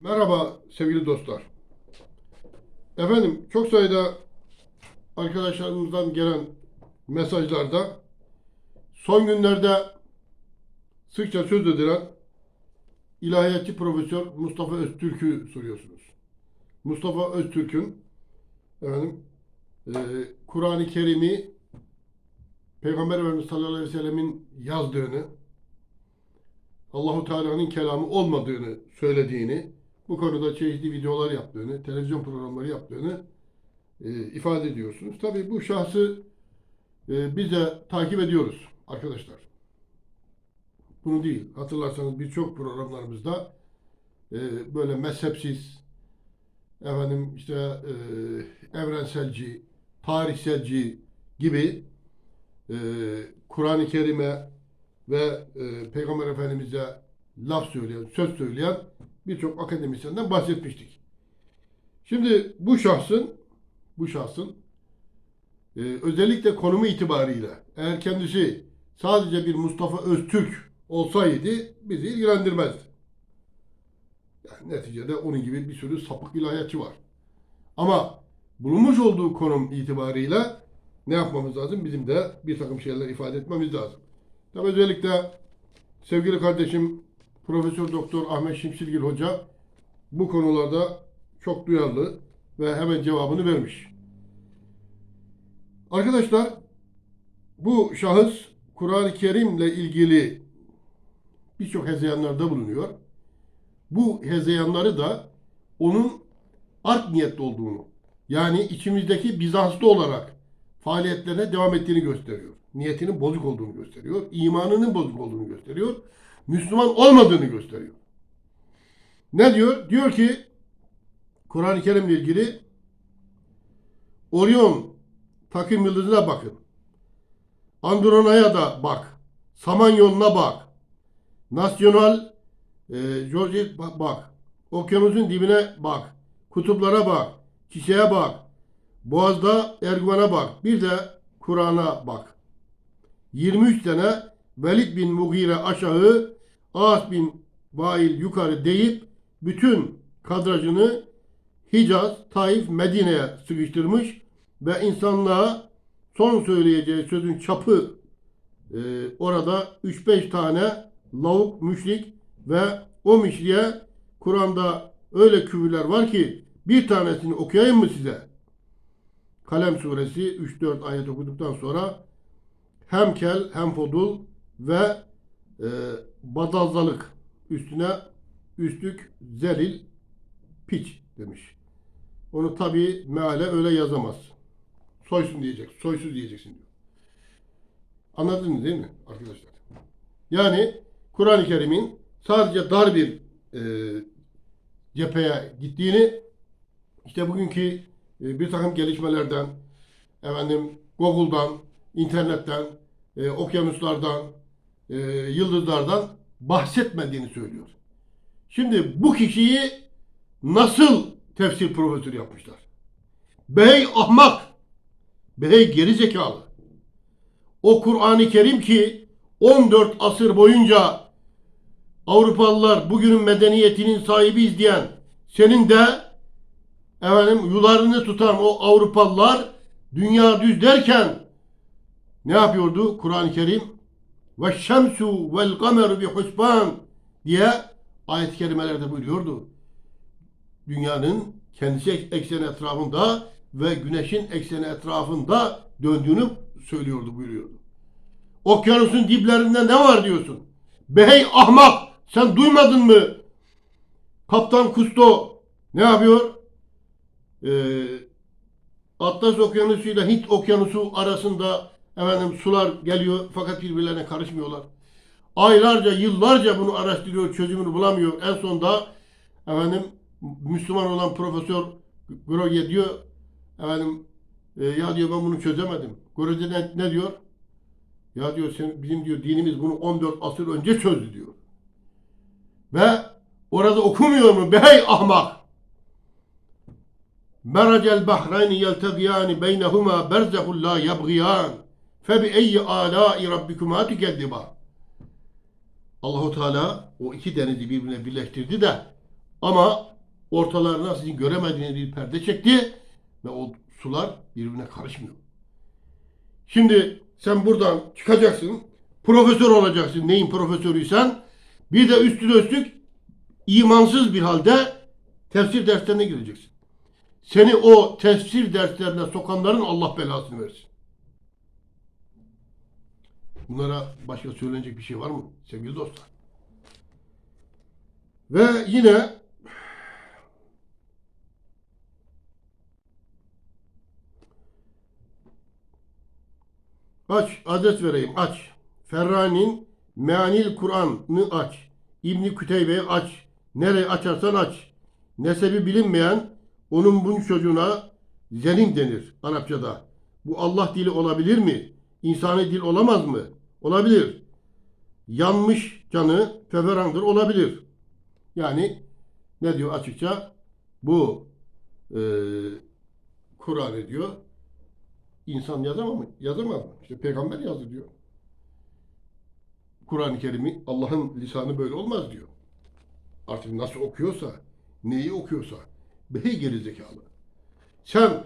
Merhaba sevgili dostlar. Efendim çok sayıda arkadaşlarımızdan gelen mesajlarda son günlerde sıkça söz edilen ilahiyatçı Profesör Mustafa Öztürk'ü soruyorsunuz. Mustafa Öztürk'ün efendim e, Kur'an-ı Kerim'i Peygamber Efendimiz sallallahu aleyhi ve sellemin yazdığını Allahu Teala'nın kelamı olmadığını söylediğini, bu konuda çeşitli videolar yaptığını, televizyon programları yaptığını e, ifade ediyorsunuz. Tabii bu şahsı e, biz de takip ediyoruz arkadaşlar. Bunu değil. Hatırlarsanız birçok programlarımızda e, böyle mezhepsiz, efendim işte e, evrenselci, tarihselci gibi e, Kur'an-ı Kerim'e ve e, Peygamber Efendimiz'e laf söyleyen, söz söyleyen birçok akademisyenden bahsetmiştik. Şimdi bu şahsın bu şahsın e, özellikle konumu itibariyle eğer kendisi sadece bir Mustafa Öztürk olsaydı bizi ilgilendirmezdi. Yani neticede onun gibi bir sürü sapık ilahiyatçı var. Ama bulunmuş olduğu konum itibarıyla ne yapmamız lazım? Bizim de bir takım şeyler ifade etmemiz lazım. Tabii özellikle sevgili kardeşim Profesör Doktor Ahmet Şimşirgil Hoca bu konularda çok duyarlı ve hemen cevabını vermiş. Arkadaşlar bu şahıs Kur'an-ı Kerim'le ilgili birçok hezeyanlarda bulunuyor. Bu hezeyanları da onun art niyetli olduğunu yani içimizdeki Bizanslı olarak faaliyetlerine devam ettiğini gösteriyor. Niyetinin bozuk olduğunu gösteriyor. imanının bozuk olduğunu gösteriyor. Müslüman olmadığını gösteriyor. Ne diyor? Diyor ki Kur'an-ı Kerim'le ilgili Orion takım yıldızına bakın. Androna'ya da bak. Samanyolu'na bak. Nasyonal e, George bak. Okyanusun dibine bak. Kutuplara bak. Çiçeğe bak. Boğaz'da Erguvan'a bak. Bir de Kur'an'a bak. 23 sene Velid bin Mughire aşağı, As bin Vail yukarı deyip bütün kadrajını Hicaz, Taif, Medine'ye sıkıştırmış ve insanlığa son söyleyeceği sözün çapı e, orada 3-5 tane lavuk müşrik ve o müşriye Kur'an'da öyle küfürler var ki bir tanesini okuyayım mı size? Kalem suresi 3-4 ayet okuduktan sonra hem kel hem fodul ve e, badazzalık üstüne üstlük zelil piç demiş. Onu tabi meale öyle yazamaz. Soysun diyecek. Soysuz diyeceksin diyor. Anladınız değil mi arkadaşlar? Yani Kur'an-ı Kerim'in sadece dar bir e, cepheye gittiğini işte bugünkü e, bir takım gelişmelerden efendim Google'dan, internetten, e, okyanuslardan, e, yıldızlardan bahsetmediğini söylüyor. Şimdi bu kişiyi nasıl tefsir profesörü yapmışlar? Bey ahmak, bey geri zekalı. O Kur'an-ı Kerim ki 14 asır boyunca Avrupalılar bugünün medeniyetinin sahibiyiz diyen senin de efendim yularını tutan o Avrupalılar dünya düz derken ne yapıyordu Kur'an-ı Kerim? Ve şemsu vel kameru bi husban diye ayet-i kerimelerde buyuruyordu. Dünyanın kendisi ekseni etrafında ve güneşin ekseni etrafında döndüğünü söylüyordu, buyuruyordu. Okyanusun diplerinde ne var diyorsun? Bey ahmak sen duymadın mı? Kaptan Kusto ne yapıyor? Ee, Atlas Okyanusu ile Hint Okyanusu arasında efendim sular geliyor fakat birbirlerine karışmıyorlar. Aylarca, yıllarca bunu araştırıyor, çözümünü bulamıyor. En sonunda efendim Müslüman olan Profesör Groge diyor efendim e, ya diyor ben bunu çözemedim. Groge ne, ne diyor? Ya diyor sen, bizim diyor dinimiz bunu 14 asır önce çözdü diyor. Ve orada okumuyor mu? Bey ahmak! Meracel bahrayni yeltegiyani beynehuma berzehun la yabgiyan fe bi eyyi alâi rabbikuma tükezziba. Allahu Teala o iki denizi birbirine birleştirdi de ama ortalarına sizin göremediğiniz bir perde çekti ve o sular birbirine karışmıyor. Şimdi sen buradan çıkacaksın, profesör olacaksın neyin profesörüysen, bir de üstüne üstlük imansız bir halde tefsir derslerine gireceksin. Seni o tefsir derslerine sokanların Allah belasını versin. Bunlara başka söylenecek bir şey var mı sevgili dostlar? Ve yine aç adres vereyim aç. Ferrani'nin Meanil Kur'an'ı aç. İbni Küteybe'yi aç. Nereye açarsan aç. Nesebi bilinmeyen onun bunun çocuğuna zenim denir Arapçada. Bu Allah dili olabilir mi? İnsani dil olamaz mı? Olabilir. Yanmış canı feverandır olabilir. Yani ne diyor açıkça? Bu e, Kur'an diyor. İnsan yazamaz mı? Yazamaz mı? İşte peygamber yazdı diyor. Kur'an-ı Kerim'i Allah'ın lisanı böyle olmaz diyor. Artık nasıl okuyorsa, neyi okuyorsa. Bey gerizekalı. Sen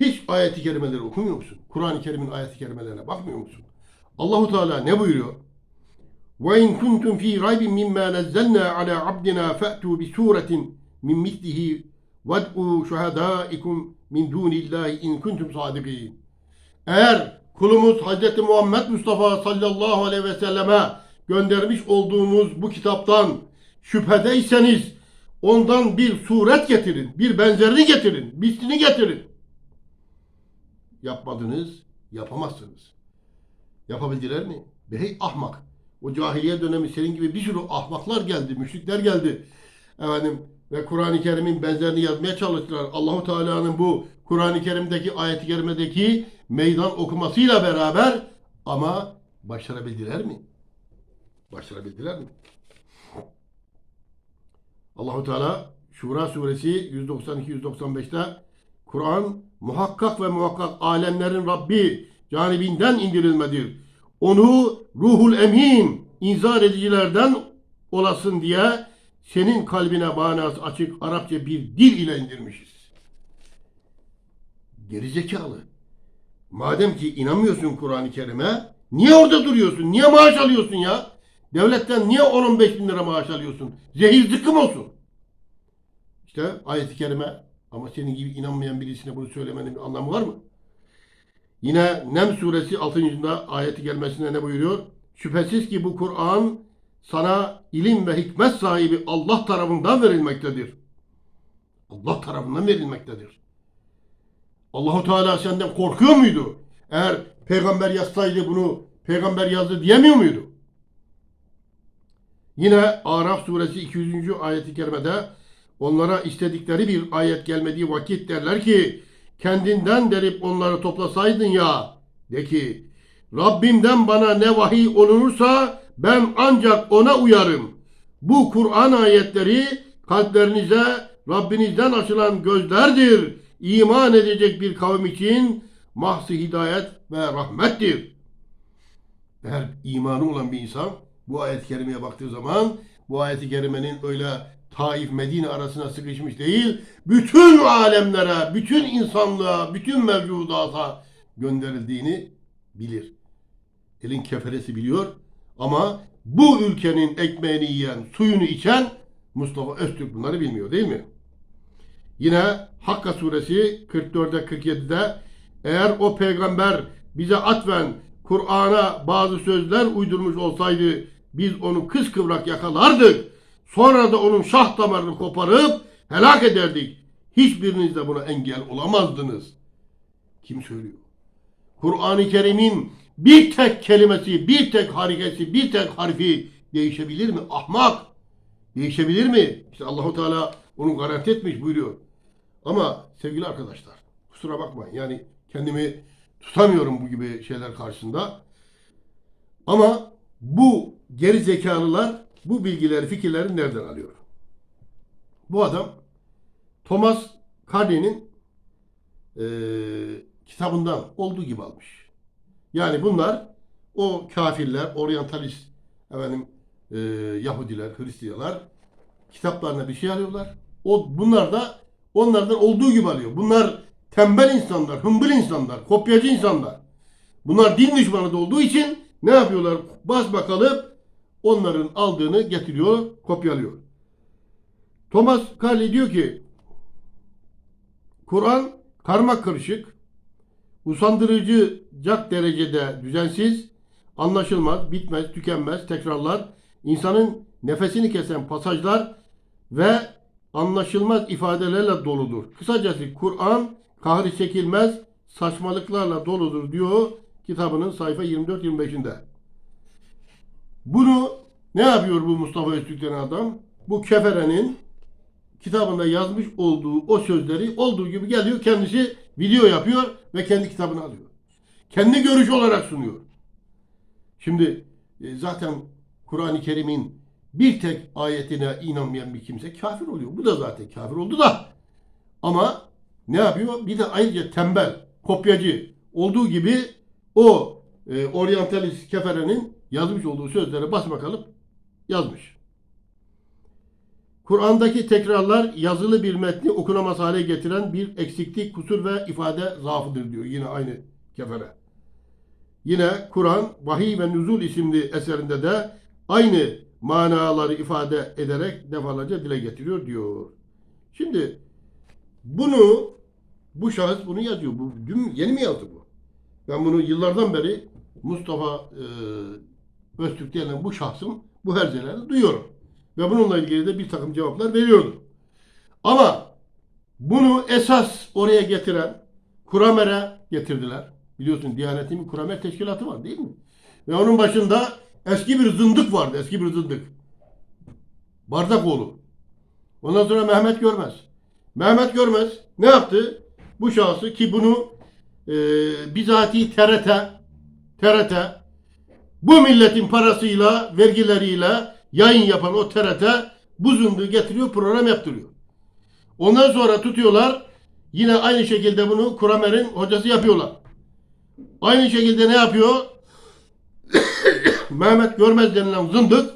hiç ayeti kerimeleri okumuyor musun? Kur'an-ı Kerim'in ayeti kerimelerine bakmıyor musun? Allahu Teala ne buyuruyor? Ve in kuntum fi raybin mimma nazzalna ala abdina fa'tu bi suretin min mislihi ved'u şuhadaikum min dunillahi in kuntum sadikin. Eğer kulumuz Hz. Muhammed Mustafa sallallahu aleyhi ve selleme göndermiş olduğumuz bu kitaptan şüphedeyseniz ondan bir suret getirin, bir benzerini getirin, mislini getirin. Yapmadınız, yapamazsınız. Yapabildiler mi? Bey ahmak. O cahiliye dönemi senin gibi bir sürü ahmaklar geldi, müşrikler geldi. Efendim ve Kur'an-ı Kerim'in benzerini yazmaya çalıştılar. Allahu Teala'nın bu Kur'an-ı Kerim'deki ayet-i kerimedeki meydan okumasıyla beraber ama başarabildiler mi? Başarabildiler mi? Allahu Teala Şura suresi 192-195'te Kur'an muhakkak ve muhakkak alemlerin Rabbi canibinden indirilmedir. Onu ruhul emin inzar edicilerden olasın diye senin kalbine manası açık Arapça bir dil ile indirmişiz. Gerizekalı. Madem ki inanmıyorsun Kur'an-ı Kerim'e niye orada duruyorsun? Niye maaş alıyorsun ya? Devletten niye 10-15 bin lira maaş alıyorsun? Zehir zıkkım olsun. İşte ayet-i kerime ama senin gibi inanmayan birisine bunu söylemenin bir anlamı var mı? Yine Nem suresi 6. ayeti gelmesinde ne buyuruyor? Şüphesiz ki bu Kur'an sana ilim ve hikmet sahibi Allah tarafından verilmektedir. Allah tarafından verilmektedir. Allahu Teala senden korkuyor muydu? Eğer peygamber yazsaydı bunu peygamber yazdı diyemiyor muydu? Yine Araf suresi 200. ayeti kerimede onlara istedikleri bir ayet gelmediği vakit derler ki kendinden derip onları toplasaydın ya de ki Rabbimden bana ne vahiy olunursa ben ancak ona uyarım. Bu Kur'an ayetleri kalplerinize Rabbinizden açılan gözlerdir. İman edecek bir kavim için mahsı hidayet ve rahmettir. Eğer imanı olan bir insan bu ayet-i kerimeye baktığı zaman bu ayet-i kerimenin öyle Taif Medine arasına sıkışmış değil, bütün alemlere, bütün insanlığa, bütün mevcudata gönderildiğini bilir. Elin keferesi biliyor ama bu ülkenin ekmeğini yiyen, suyunu içen Mustafa Öztürk bunları bilmiyor değil mi? Yine Hakka suresi 44'de 47'de eğer o peygamber bize atfen Kur'an'a bazı sözler uydurmuş olsaydı biz onu kıskıvrak yakalardık. Sonra da onun şah damarını koparıp helak ederdik. Hiçbiriniz de buna engel olamazdınız. Kim söylüyor? Kur'an-ı Kerim'in bir tek kelimesi, bir tek hareketi, bir tek harfi değişebilir mi? Ahmak. Değişebilir mi? İşte Allahu Teala onu garanti etmiş buyuruyor. Ama sevgili arkadaşlar kusura bakmayın yani kendimi tutamıyorum bu gibi şeyler karşısında. Ama bu geri zekalılar bu bilgileri, fikirleri nereden alıyor? Bu adam Thomas Carney'nin eee, kitabından olduğu gibi almış. Yani bunlar o kafirler, oryantalist, efendim, eee, Yahudiler, Hristiyanlar kitaplarına bir şey arıyorlar. O, bunlar da onlardan olduğu gibi alıyor. Bunlar tembel insanlar, hımbıl insanlar, kopyacı insanlar. Bunlar din düşmanı da olduğu için ne yapıyorlar? Basma kalıp onların aldığını getiriyor, kopyalıyor. Thomas Carlyle diyor ki Kur'an karma karışık, usandırıcıcak derecede düzensiz, anlaşılmaz, bitmez, tükenmez, tekrarlar, insanın nefesini kesen pasajlar ve anlaşılmaz ifadelerle doludur. Kısacası Kur'an kahri çekilmez saçmalıklarla doludur diyor kitabının sayfa 24-25'inde. Bunu ne yapıyor bu Mustafa Öztürk denen adam? Bu keferenin kitabında yazmış olduğu o sözleri olduğu gibi geliyor kendisi video yapıyor ve kendi kitabını alıyor. Kendi görüş olarak sunuyor. Şimdi e, zaten Kur'an-ı Kerim'in bir tek ayetine inanmayan bir kimse kafir oluyor. Bu da zaten kafir oldu da. Ama ne yapıyor? Bir de ayrıca tembel, kopyacı olduğu gibi o e, oryantalist keferenin yazmış olduğu sözlere basma kalıp yazmış. Kur'an'daki tekrarlar yazılı bir metni okunamaz hale getiren bir eksiklik, kusur ve ifade zaafıdır diyor. Yine aynı kefere. Yine Kur'an Vahiy ve Nüzul isimli eserinde de aynı manaları ifade ederek defalarca dile getiriyor diyor. Şimdi bunu bu şahıs bunu yazıyor. Bu dün yeni mi yazdı bu? Ben bunu yıllardan beri Mustafa e, Öztürk denilen bu şahsın bu herzelerde duyuyorum. Ve bununla ilgili de bir takım cevaplar veriyordu. Ama bunu esas oraya getiren Kuramer'e getirdiler. Biliyorsun Diyanet'in bir Kuramer teşkilatı var değil mi? Ve onun başında eski bir zındık vardı. Eski bir zındık. Bardakoğlu. Ondan sonra Mehmet Görmez. Mehmet Görmez ne yaptı? Bu şahsı ki bunu e, bizatihi TRT TRT bu milletin parasıyla, vergileriyle yayın yapan o TRT bu zındığı getiriyor, program yaptırıyor. Ondan sonra tutuyorlar, yine aynı şekilde bunu Kuramer'in hocası yapıyorlar. Aynı şekilde ne yapıyor? Mehmet Görmez denilen zındık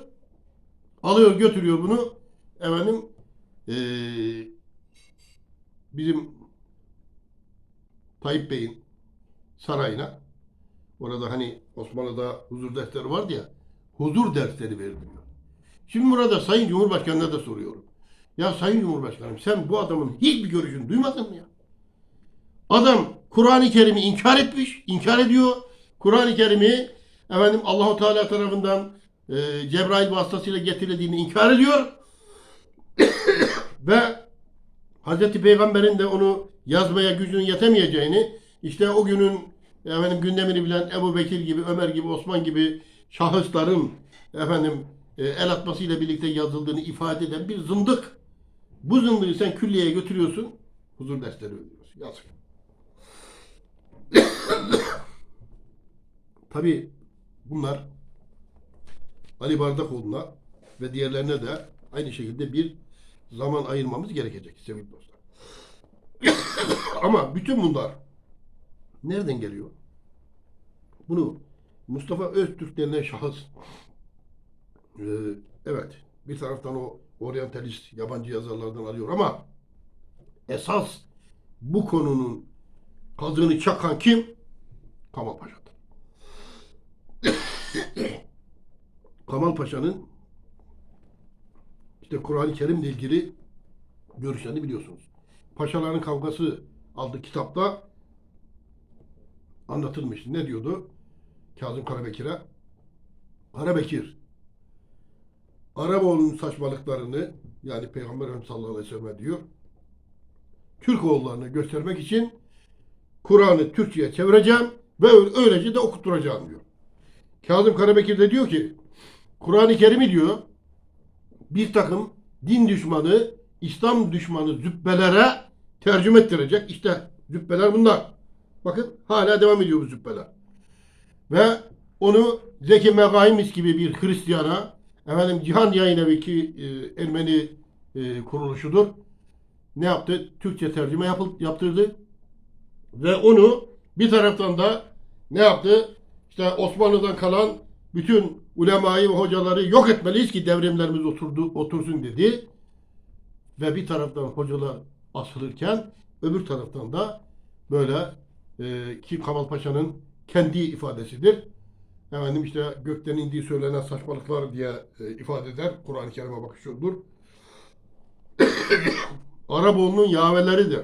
alıyor götürüyor bunu efendim eee, bizim Tayyip Bey'in sarayına orada hani Osmanlı'da huzur dersleri vardı ya huzur dersleri veriliyor. Şimdi burada Sayın Cumhurbaşkanı'na da soruyorum. Ya Sayın Cumhurbaşkanım sen bu adamın hiçbir görüşünü duymadın mı ya? Adam Kur'an-ı Kerim'i inkar etmiş, inkar ediyor. Kur'an-ı Kerim'i efendim Allahu Teala tarafından e, Cebrail vasıtasıyla getirildiğini inkar ediyor. Ve Hazreti Peygamber'in de onu yazmaya gücünün yetemeyeceğini işte o günün efendim gündemini bilen Ebu Bekir gibi, Ömer gibi, Osman gibi şahısların efendim e, el atmasıyla birlikte yazıldığını ifade eden bir zındık. Bu zındığı sen külliyeye götürüyorsun, huzur dersleri veriyorsun. Yazık. Tabi bunlar Ali Bardakoğlu'na ve diğerlerine de aynı şekilde bir zaman ayırmamız gerekecek sevgili dostlar. Ama bütün bunlar nereden geliyor? Bunu Mustafa Öztürk denilen şahıs e, evet bir taraftan o oryantalist yabancı yazarlardan alıyor ama esas bu konunun kazığını çakan kim? Kamal Paşa'dır. Kamal Paşa'nın işte Kur'an-ı Kerim'le ilgili görüşlerini biliyorsunuz. Paşaların Kavgası adlı kitapta anlatılmış. Ne diyordu? Kazım Karabekir'e. Karabekir, Araboğlu'nun saçmalıklarını yani Peygamber Efendimiz sallallahu aleyhi ve sellem diyor. Türk oğullarına göstermek için Kur'an'ı Türkçe'ye çevireceğim ve öylece de okutturacağım diyor. Kazım Karabekir de diyor ki Kur'an-ı Kerim'i diyor bir takım din düşmanı, İslam düşmanı züppelere tercüme ettirecek. İşte züppeler bunlar. Bakın hala devam ediyor bu züppeler. Ve onu Zeki Megahimis gibi bir Hristiyana, efendim Cihan Yayın Evi ki e, Ermeni e, kuruluşudur. Ne yaptı? Türkçe tercüme yapıl, yaptırdı. Ve onu bir taraftan da ne yaptı? İşte Osmanlı'dan kalan bütün ulemayı ve hocaları yok etmeliyiz ki devrimlerimiz oturdu, otursun dedi. ve bir taraftan hocalar asılırken öbür taraftan da böyle e, ki Kamal Paşa'nın kendi ifadesidir. Efendim işte gökten indiği söylenen saçmalıklar diye e, ifade eder. Kur'an-ı Kerim'e bakışıyordur. Araboğlu'nun yaveleridir.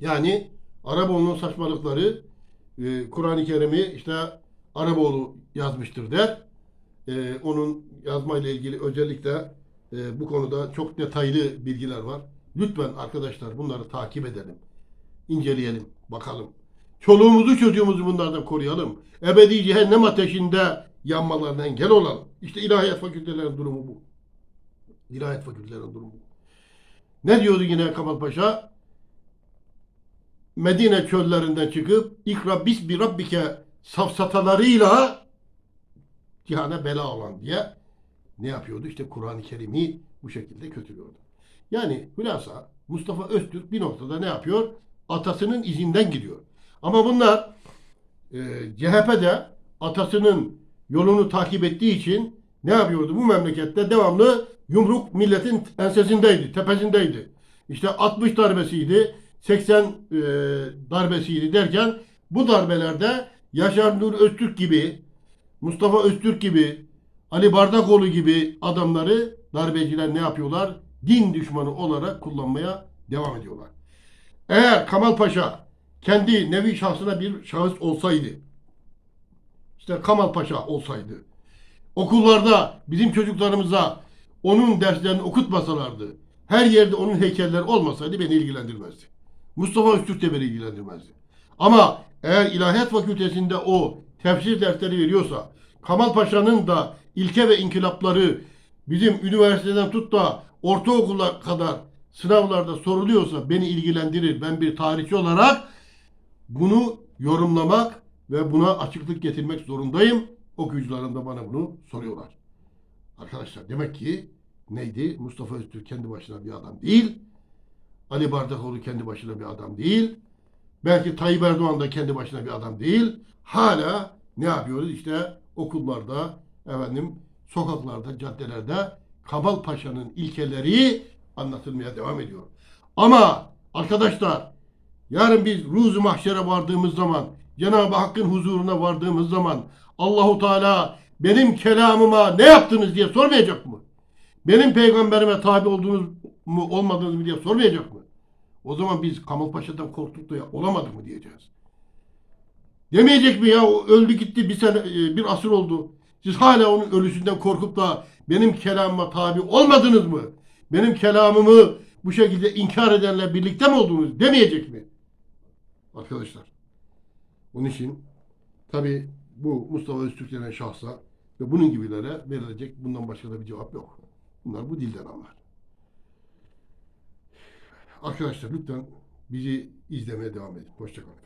Yani Araboğlu'nun saçmalıkları e, Kur'an-ı Kerim'i işte Araboğlu yazmıştır der. E, onun yazmayla ilgili özellikle e, bu konuda çok detaylı bilgiler var. Lütfen arkadaşlar bunları takip edelim. inceleyelim, bakalım. Çoluğumuzu çocuğumuzu bunlardan koruyalım. Ebedi cehennem ateşinde yanmalarına engel olalım. İşte ilahiyat fakültelerinin durumu bu. İlahiyat fakültelerinin durumu bu. Ne diyordu yine Kamal Paşa? Medine çöllerinden çıkıp ikra bisbi rabbike safsatalarıyla cihana bela olan diye ne yapıyordu? İşte Kur'an-ı Kerim'i bu şekilde kötülüyordu. Yani hülasa Mustafa Öztürk bir noktada ne yapıyor? Atasının izinden gidiyor. Ama bunlar e, CHP'de atasının yolunu takip ettiği için ne yapıyordu? Bu memlekette devamlı yumruk milletin ensesindeydi, tepesindeydi. İşte 60 darbesiydi, 80 e, darbesiydi derken bu darbelerde Yaşar Nur Öztürk gibi, Mustafa Öztürk gibi, Ali Bardakoğlu gibi adamları darbeciler ne yapıyorlar? Din düşmanı olarak kullanmaya devam ediyorlar. Eğer Kamal Paşa kendi nevi şahsına bir şahıs olsaydı, işte Kamal Paşa olsaydı, okullarda bizim çocuklarımıza onun derslerini okutmasalardı, her yerde onun heykelleri olmasaydı beni ilgilendirmezdi. Mustafa Öztürk de beni ilgilendirmezdi. Ama eğer İlahiyat Fakültesinde o tefsir dersleri veriyorsa, Kamal Paşa'nın da ilke ve inkılapları bizim üniversiteden tut da ortaokula kadar sınavlarda soruluyorsa beni ilgilendirir. Ben bir tarihçi olarak bunu yorumlamak ve buna açıklık getirmek zorundayım. Okuyucularım da bana bunu soruyorlar. Arkadaşlar demek ki neydi? Mustafa Öztürk kendi başına bir adam değil. Ali Bardakoğlu kendi başına bir adam değil. Belki Tayyip Erdoğan da kendi başına bir adam değil. Hala ne yapıyoruz? İşte okullarda, efendim, sokaklarda, caddelerde Kamal Paşa'nın ilkeleri anlatılmaya devam ediyor. Ama arkadaşlar yarın biz ruzu mahşere vardığımız zaman Cenab-ı Hakk'ın huzuruna vardığımız zaman Allahu Teala benim kelamıma ne yaptınız diye sormayacak mı? Benim peygamberime tabi olduğunuz mu olmadınız mı diye sormayacak mı? O zaman biz Kamal Paşa'dan korktuk da ya olamadık mı diyeceğiz. Demeyecek mi ya o öldü gitti bir sene e, bir asır oldu. Siz hala onun ölüsünden korkup da benim kelamıma tabi olmadınız mı? Benim kelamımı bu şekilde inkar edenle birlikte mi oldunuz demeyecek mi? Arkadaşlar. Onun için tabi bu Mustafa Öztürk denen şahsa ve bunun gibilere verilecek bundan başka da bir cevap yok. Bunlar bu dilden anlar. Arkadaşlar lütfen bizi izlemeye devam edin. Hoşçakalın.